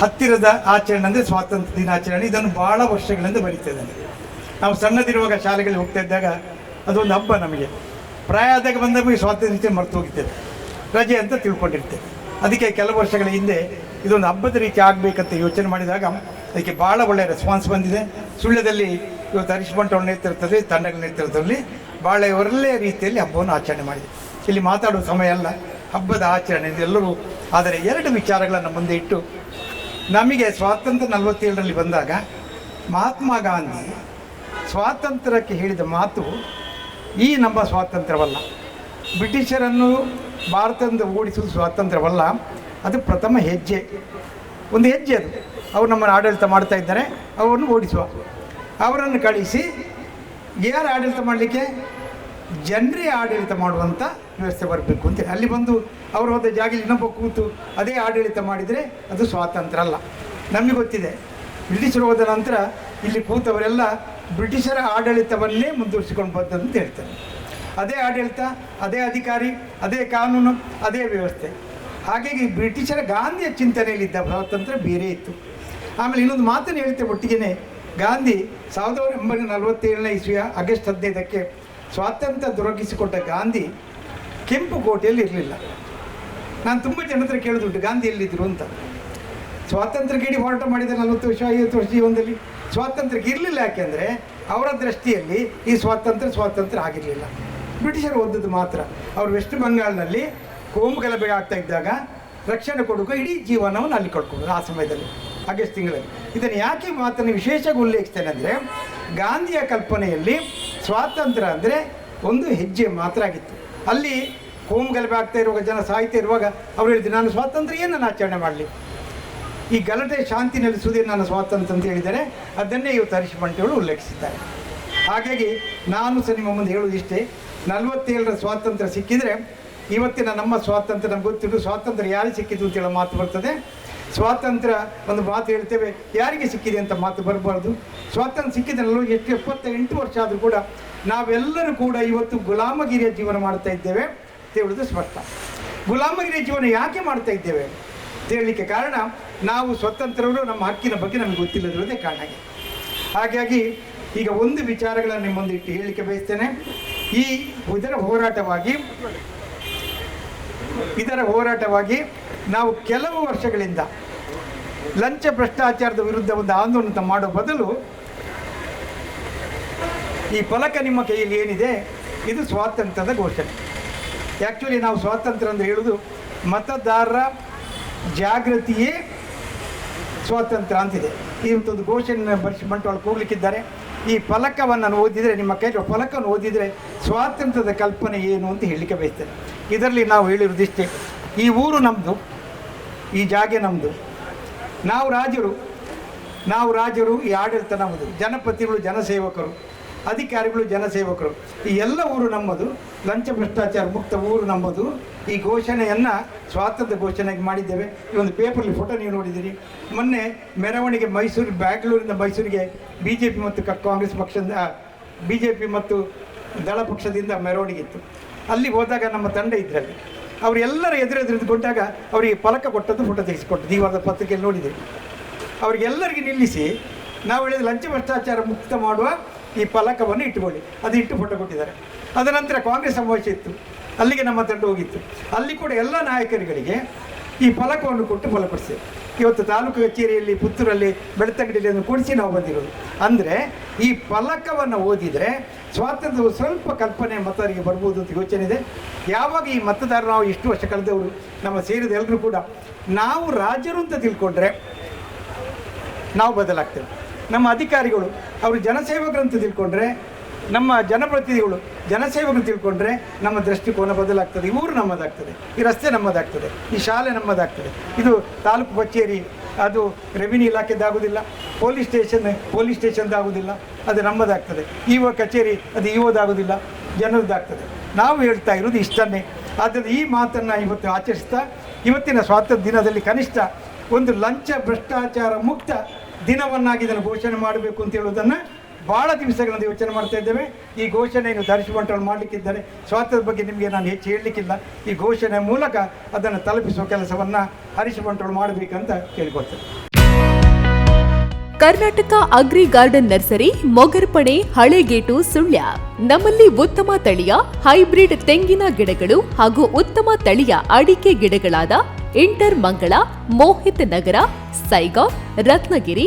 ಹತ್ತಿರದ ಆಚರಣೆ ಅಂದರೆ ಸ್ವಾತಂತ್ರ್ಯ ದಿನಾಚರಣೆ. ಇದನ್ನು ಭಾಳ ವರ್ಷಗಳಿಂದ ಬರೀತಾ ಇದ್ದೇನೆ ನಾವು ಸಣ್ಣದಿರುವಾಗ ಶಾಲೆಗಳಿಗೆ ಹೋಗ್ತಾ ಇದ್ದಾಗ ಅದೊಂದು ಹಬ್ಬ ನಮಗೆ. ಪ್ರಾಯ ಆದಾಗ ಬಂದಾಗ ಈ ಸ್ವಾತಂತ್ರ್ಯ ಮರೆತು ಹೋಗಿದ್ದೇವೆ ರಜೆ ಅಂತ ತಿಳ್ಕೊಂಡಿರ್ತೇವೆ ಅದಕ್ಕೆ ಕೆಲವು ವರ್ಷಗಳ ಹಿಂದೆ ಇದೊಂದು ಹಬ್ಬದ ರೀತಿ ಆಗಬೇಕಂತ ಯೋಚನೆ ಮಾಡಿದಾಗ ಅದಕ್ಕೆ ಭಾಳ ಒಳ್ಳೆಯ ರೆಸ್ಪಾನ್ಸ್ ಬಂದಿದೆ. ಸುಳ್ಳ್ಯದಲ್ಲಿ ಇವತ್ತು ಹರೀಶ್ ಬಂಟವ್ರ ನೇತೃತ್ವದಲ್ಲಿ, ತಂಡಗಳ ನೇತೃತ್ವದಲ್ಲಿ ಭಾಳ ಒಳ್ಳೆಯ ರೀತಿಯಲ್ಲಿ ಹಬ್ಬವನ್ನು ಆಚರಣೆ ಮಾಡಿದೆ. ಇಲ್ಲಿ ಮಾತಾಡುವ ಸಮಯ ಅಲ್ಲ. ಹಬ್ಬದ ಆಚರಣೆ ಎಲ್ಲರೂ ಆದರೆ ಎರಡು ವಿಚಾರಗಳನ್ನು ಮುಂದೆ ಇಟ್ಟು ನಮಗೆ ಸ್ವಾತಂತ್ರ್ಯ ನಲವತ್ತೇಳರಲ್ಲಿ ಬಂದಾಗ ಮಹಾತ್ಮ ಗಾಂಧಿ ಸ್ವಾತಂತ್ರ್ಯಕ್ಕೆ ಹೇಳಿದ ಮಾತು ಈ ನಮ್ಮ ಸ್ವಾತಂತ್ರ್ಯವಲ್ಲ. ಬ್ರಿಟಿಷರನ್ನು ಭಾರತದಿಂದ ಓಡಿಸುವುದು ಸ್ವಾತಂತ್ರ್ಯವಲ್ಲ. ಅದು ಪ್ರಥಮ ಹೆಜ್ಜೆ. ಒಂದು ಹೆಜ್ಜೆ ಅದು. ಅವರು ನಮ್ಮನ್ನು ಆಡಳಿತ ಮಾಡ್ತಾ ಇದ್ದಾರೆ, ಅವರನ್ನು ಓಡಿಸುವ. ಅವರನ್ನು ಕಳಿಸಿ, ಯಾರು ಆಡಳಿತ ಮಾಡಲಿಕ್ಕೆ? ಜನರೇ ಆಡಳಿತ ಮಾಡುವಂಥ ವ್ಯವಸ್ಥೆ ಬರಬೇಕು ಅಂತ ಅಲ್ಲಿ ಬಂದು ಅವರು ಹೋದ ಜಾಗ ಇನ್ನೊಬ್ಬ ಕೂತು ಅದೇ ಆಡಳಿತ ಮಾಡಿದರೆ ಅದು ಸ್ವಾತಂತ್ರ್ಯ ಅಲ್ಲ. ನಮಗೆ ಗೊತ್ತಿದೆ. ಬ್ರಿಟಿಷರು ಹೋದ ನಂತರ ಇಲ್ಲಿ ಕೂತವರೆಲ್ಲ ಬ್ರಿಟಿಷರ ಆಡಳಿತವನ್ನೇ ಮುಂದುವರಿಸಿಕೊಂಡು ಬಂದಂತ ಅಂತ ಹೇಳ್ತಾರೆ. ಅದೇ ಆಡಳಿತ, ಅದೇ ಅಧಿಕಾರಿ, ಅದೇ ಕಾನೂನು, ಅದೇ ವ್ಯವಸ್ಥೆ. ಹಾಗಾಗಿ ಬ್ರಿಟಿಷರ ಗಾಂಧಿಯ ಚಿಂತನೆಯಲ್ಲಿದ್ದ ಸ್ವಾತಂತ್ರ್ಯ ಬೇರೆ ಇತ್ತು. ಆಮೇಲೆ ಇನ್ನೊಂದು ಮಾತನ್ನು ಹೇಳ್ತೇವೆ ಒಟ್ಟಿಗೆ ಗಾಂಧಿ ಸಾವಿರದ ಒಂಬೈನೂರ ನಲವತ್ತೇಳನೇ ಇಸ್ವಿಯ ಆಗಸ್ಟ್ ಹದಿನೈದಕ್ಕೆ ಸ್ವಾತಂತ್ರ್ಯ ದೊರಕಿಸಿಕೊಟ್ಟ ಗಾಂಧಿ ಕೆಂಪು ಕೋಟೆಯಲ್ಲಿ ಇರಲಿಲ್ಲ. ನಾನು ತುಂಬ ಜನ ಹತ್ರ ಕೇಳಿದುಂಟು ಗಾಂಧಿ ಎಲ್ಲಿದ್ದರು ಅಂತ. ಸ್ವಾತಂತ್ರ್ಯ ಗೇಡಿ ಹೋರಾಟ ಮಾಡಿದ ನಲವತ್ತು ವರ್ಷ, ಐವತ್ತು ವರ್ಷ ಜೀವನದಲ್ಲಿ ಸ್ವಾತಂತ್ರ್ಯಕ್ಕೆ ಇರಲಿಲ್ಲ ಯಾಕೆಂದರೆ ಅವರ ದೃಷ್ಟಿಯಲ್ಲಿ ಈ ಸ್ವಾತಂತ್ರ್ಯ ಸ್ವಾತಂತ್ರ್ಯ ಆಗಿರಲಿಲ್ಲ. ಬ್ರಿಟಿಷರು ಓದಿದ್ದು ಮಾತ್ರ. ಅವರು ವೆಸ್ಟ್ ಬಂಗಾಳನಲ್ಲಿ ಕೋಮು ಗಲಭೆ ಆಗ್ತಾ ಇದ್ದಾಗ ರಕ್ಷಣೆ ಕೊಡೋಕೆ ಇಡೀ ಜೀವನವನ್ನು ಅಲ್ಲಿ ಕಳ್ಕೊಳ್ಳೋದು ಆ ಸಮಯದಲ್ಲಿ, ಆಗಸ್ಟ್ ತಿಂಗಳಲ್ಲಿ. ಇದನ್ನು ಯಾಕೆ ಮಾತನ್ನು ವಿಶೇಷವಾಗಿ ಉಲ್ಲೇಖಿಸ್ತೇನೆ ಅಂದರೆ ಗಾಂಧಿಯ ಕಲ್ಪನೆಯಲ್ಲಿ ಸ್ವಾತಂತ್ರ್ಯ ಅಂದರೆ ಒಂದು ಹೆಜ್ಜೆ ಮಾತ್ರ ಆಗಿತ್ತು. ಅಲ್ಲಿ ಕೋಮು ಗಲಭೆ ಆಗ್ತಾ ಇರುವಾಗ, ಜನ ಸಾಯ್ತಾ ಇರುವಾಗ ಅವ್ರು ಹೇಳಿದ್ರು, ನಾನು ಸ್ವಾತಂತ್ರ್ಯ ಏನನ್ನು ಆಚರಣೆ ಮಾಡಲಿ. ಈ ಗಲಾಟೆ ಶಾಂತಿ ನೆಲೆಸುವುದೇ ನನ್ನ ಸ್ವಾತಂತ್ರ್ಯ ಅಂತ ಹೇಳಿದರೆ ಅದನ್ನೇ ಇವತ್ತು ಹರೀಶ್ ಬಂಟೆಗಳು ಉಲ್ಲೇಖಿಸಿದ್ದಾರೆ. ಹಾಗಾಗಿ ನಾನು ಸಹ ನಿಮ್ಮ ಮುಂದೆ ಹೇಳುವುದು ಇಷ್ಟೇ. ನಲವತ್ತೇಳರ ಸ್ವಾತಂತ್ರ್ಯ ಸಿಕ್ಕಿದರೆ ಇವತ್ತಿನ ನಮ್ಮ ಸ್ವಾತಂತ್ರ್ಯ ನಮ್ಗೆ ಗೊತ್ತಿದ್ದು ಸ್ವಾತಂತ್ರ್ಯ ಯಾರು ಸಿಕ್ಕಿದ್ದು ಅಂತೇಳೋ ಮಾತು ಬರ್ತದೆ. ಸ್ವಾತಂತ್ರ್ಯ ಒಂದು ಮಾತು ಹೇಳ್ತೇವೆ. ಯಾರಿಗೆ ಸಿಕ್ಕಿದೆ ಅಂತ ಮಾತು ಬರಬಾರ್ದು. ಸ್ವಾತಂತ್ರ್ಯ ಸಿಕ್ಕಿದ್ರಲ್ಲೂ ಎಷ್ಟು ಎಪ್ಪತ್ತ ಎಂಟು ವರ್ಷ ಆದರೂ ಕೂಡ ನಾವೆಲ್ಲರೂ ಕೂಡ ಇವತ್ತು ಗುಲಾಮಗಿರಿಯ ಜೀವನ ಮಾಡ್ತಾ ಇದ್ದೇವೆ ಹೇಳುವುದು ಸ್ಪಷ್ಟ. ಗುಲಾಮಗಿರಿಯ ಜೀವನ ಯಾಕೆ ಮಾಡ್ತಾ ಇದ್ದೇವೆ ಹೇಳಲಿಕ್ಕೆ ಕಾರಣ ನಾವು ಸ್ವತಂತ್ರರು, ನಮ್ಮ ಹಕ್ಕಿನ ಬಗ್ಗೆ ನಮಗೆ ಗೊತ್ತಿಲ್ಲದಿರೋದೇ ಕಾರಣ ಹಾಗಾಗಿ ಈಗ ಒಂದು ವಿಚಾರಗಳನ್ನು ನಿಮ್ಮೊಂದಿಟ್ಟು ಹೇಳಲಿಕ್ಕೆ ಬಯಸ್ತೇನೆ. ಈ ಇದರ ಹೋರಾಟವಾಗಿ ಇದರ ಹೋರಾಟವಾಗಿ ನಾವು ಕೆಲವು ವರ್ಷಗಳಿಂದ ಲಂಚ ಭ್ರಷ್ಟಾಚಾರದ ವಿರುದ್ಧ ಒಂದು ಆಂದೋಲನ ಮಾಡೋ ಬದಲು ಈ ಫಲಕ ನಿಮ್ಮ ಕೈಯಲ್ಲಿ ಏನಿದೆ, ಇದು ಸ್ವಾತಂತ್ರ್ಯದ ಘೋಷಣೆ. ಆ್ಯಕ್ಚುಲಿ ನಾವು ಸ್ವಾತಂತ್ರ್ಯ ಅಂದರೆ ಹೇಳೋದು ಮತದಾರರ ಜಾಗೃತಿಯೇ ಸ್ವಾತಂತ್ರ್ಯ ಅಂತಿದೆ. ಈ ಒಂದು ಘೋಷಣೆ ಬರ್ಸಿ ಬಂಟ್ವಾಳ ಕೂಗ್ಲಿಕ್ಕಿದ್ದಾರೆ ಈ ಫಲಕವನ್ನು ಓದಿದರೆ, ನಿಮ್ಮ ಕೈಲಿ ಫಲಕವನ್ನು ಓದಿದರೆ ಸ್ವಾತಂತ್ರ್ಯದ ಕಲ್ಪನೆ ಏನು ಅಂತ ಹೇಳಲಿಕ್ಕೆ ಬಯಸ್ತೇನೆ. ಇದರಲ್ಲಿ ನಾವು ಹೇಳಿರೋದಿಷ್ಟೇ ಈ ಊರು ನಮ್ಮದು ಈ ಜಾಗೆ ನಮ್ಮದು ನಾವು ರಾಜರು ನಾವು ರಾಜರು ಈ ಆಡಳಿತ ನಮ್ಮದು ಜನಪತಿಗಳು ಜನಸೇವಕರು, ಅಧಿಕಾರಿಗಳು, ಜನಸೇವಕರು. ಈ ಎಲ್ಲ ಊರು ನಮ್ಮದು. ಲಂಚ ಭ್ರಷ್ಟಾಚಾರ ಮುಕ್ತ ಊರು ನಮ್ಮದು. ಈ ಘೋಷಣೆಯನ್ನು, ಸ್ವಾತಂತ್ರ್ಯ ಘೋಷಣೆಗೆ ಮಾಡಿದ್ದೇವೆ. ಈ ಒಂದು ಪೇಪರ್ಲಿ ಫೋಟೋ ನೀವು ನೋಡಿದ್ದೀರಿ. ಮೊನ್ನೆ ಮೆರವಣಿಗೆ ಮೈಸೂರು, ಬ್ಯಾಂಗ್ಳೂರಿಂದ ಮೈಸೂರಿಗೆ ಬಿ ಜೆ ಪಿ ಮತ್ತು ಕಾಂಗ್ರೆಸ್ ಪಕ್ಷದಿಂದ ಬಿ ಜೆ ಪಿ ಮತ್ತು ದಳ ಪಕ್ಷದಿಂದ ಮೆರವಣಿಗೆ ಇತ್ತು. ಅಲ್ಲಿ ಹೋದಾಗ ನಮ್ಮ ತಂಡ ಇದ್ರಲ್ಲಿ. ಅವರೆಲ್ಲರ ಎದುರೆದುರಿದು ಕೊಟ್ಟಾಗ ಅವರಿಗೆ ಫಲಕ ಕೊಟ್ಟದ್ದು ಫೋಟೋ ತೆಗೆಸಿಕೊಟ್ಟದ್ದು ಈ ವಾರದ ಪತ್ರಿಕೆಯಲ್ಲಿ ನೋಡಿದೆ. ಅವರಿಗೆಲ್ಲರಿಗೆ ನಿಲ್ಲಿಸಿ, ನಾವು ಹೇಳಿದ ಲಂಚ ಭ್ರಷ್ಟಾಚಾರ ಮುಕ್ತ ಮಾಡುವ ಈ ಫಲಕವನ್ನು ಇಟ್ಟುಕೊಳ್ಳಿ. ಅದು ಇಟ್ಟು ಫೋಟೋ ಕೊಟ್ಟಿದ್ದಾರೆ. ಅದನಂತರ ಕಾಂಗ್ರೆಸ್ ಸಮಾವೇಶ ಇತ್ತು. ಅಲ್ಲಿಗೆ ನಮ್ಮ ತಂಡ ಹೋಗಿತ್ತು. ಅಲ್ಲಿ ಕೂಡ ಎಲ್ಲ ನಾಯಕರುಗಳಿಗೆ ಈ ಫಲಕವನ್ನು ಕೊಟ್ಟು ಫಲಪಡಿಸಿದೆ ಇವತ್ತು ತಾಲೂಕು ಕಚೇರಿಯಲ್ಲಿ ಪುತ್ತೂರಲ್ಲಿ ಬೆಳ್ತಂಗಡಿಯಲ್ಲಿ ಕೊಡಿಸಿ ನಾವು ಬಂದಿರೋದು? ಅಂದರೆ ಈ ಫಲಕವನ್ನು ಓದಿದರೆ ಸ್ವಾತಂತ್ರ್ಯ ಸ್ವಲ್ಪ ಕಲ್ಪನೆ ಮತದಾರರಿಗೆ ಬರ್ಬೋದು ಅಂತ ಯೋಚನೆ ಇದೆ. ಯಾವಾಗ ಈ ಮತದಾರರು ನಾವು ಇಷ್ಟು ವರ್ಷ ಕಳೆದವರು, ನಮ್ಮ ಸೇರಿದ ಎಲ್ಲರೂ ಕೂಡ ನಾವು ರಾಜರು ಅಂತ ತಿಳ್ಕೊಂಡ್ರೆ ನಾವು ಬದಲಾಗ್ತೇವೆ. ನಮ್ಮ ಅಧಿಕಾರಿಗಳು, ಅವರು ಜನಸೇವಕರು ಅಂತ ತಿಳ್ಕೊಂಡ್ರೆ ನಮ್ಮ ಜನಪ್ರತಿನಿಧಿಗಳು, ಜನಸೇವಕರು ತಿಳ್ಕೊಂಡ್ರೆ ನಮ್ಮ ದೃಷ್ಟಿಕೋನ ಬದಲಾಗ್ತದೆ. ಈ ಊರು ನಮ್ಮದಾಗ್ತದೆ. ಈ ರಸ್ತೆ ನಮ್ಮದಾಗ್ತದೆ. ಈ ಶಾಲೆ ನಮ್ಮದಾಗ್ತದೆ. ಇದು ತಾಲೂಕು ಕಚೇರಿ, ಅದು ರೆವಿನ್ಯೂ ಇಲಾಖೆದಾಗೋದಿಲ್ಲ ಪೊಲೀಸ್ ಸ್ಟೇಷನ್, ಪೊಲೀಸ್ ಸ್ಟೇಷನ್ದಾಗೋದಿಲ್ಲ. ಅದು ನಮ್ಮದಾಗ್ತದೆ. ಇವ ಕಚೇರಿ, ಅದು ಇವದಾಗೋದಿಲ್ಲ ಜನರದ್ದಾಗ್ತದೆ ನಾವು ಹೇಳ್ತಾ ಇರೋದು ಇಷ್ಟನ್ನೇ. ಆದ್ದರಿಂದ ಈ ಮಾತನ್ನು ಇವತ್ತು ಆಚರಿಸ್ತಾ, ಇವತ್ತಿನ ಸ್ವಾತಂತ್ರ್ಯ ದಿನದಲ್ಲಿ ಕನಿಷ್ಠ ಒಂದು ಲಂಚ, ಭ್ರಷ್ಟಾಚಾರ ಮುಕ್ತ ದಿನವನ್ನಾಗಿ ಇದನ್ನು ಘೋಷಣೆ ಮಾಡಬೇಕು ಅಂತ ಹೇಳೋದನ್ನು ಭಾಳ ದಿವಸಗಳಿಂದ ಯೋಚನೆ ಮಾಡ್ತಾ ಇದ್ದೇವೆ. ಈ ಘೋಷಣೆಯನ್ನು ಧರಿಸಿ ಬಂಟಗಳು ಮಾಡಲಿಕ್ಕಿದ್ದಾರೆ. ಸ್ವಾತಂತ್ರ್ಯ ಬಗ್ಗೆ ನಿಮಗೆ ನಾನು ಹೆಚ್ಚು ಹೇಳಲಿಕ್ಕಿಲ್ಲ. ಈ ಘೋಷಣೆ ಮೂಲಕ ಅದನ್ನು ತಲುಪಿಸುವ ಕೆಲಸವನ್ನು ಹರಿಸಿ ಬಂಟಗಳು ಮಾಡಬೇಕಂತ ಕೇಳಿಕೊಳ್ತೇನೆ. Karnataka agri garden nursery Mogarpane Halegate, Sullia. ನಮ್ಮಲ್ಲಿ ಉತ್ತಮ ತಳಿಯ, ಹೈಬ್ರಿಡ್ ತೆಂಗಿನ ಗಿಡಗಳು ಹಾಗೂ ಉತ್ತಮ ತಳಿಯ ಅಡಿಕೆ ಗಿಡಗಳಾದ ಇಂಟರ್ ಮಂಗಳ, ಮೋಹಿತ್ ನಗರ ಸೈಗಾಂವ್ ರತ್ನಗಿರಿ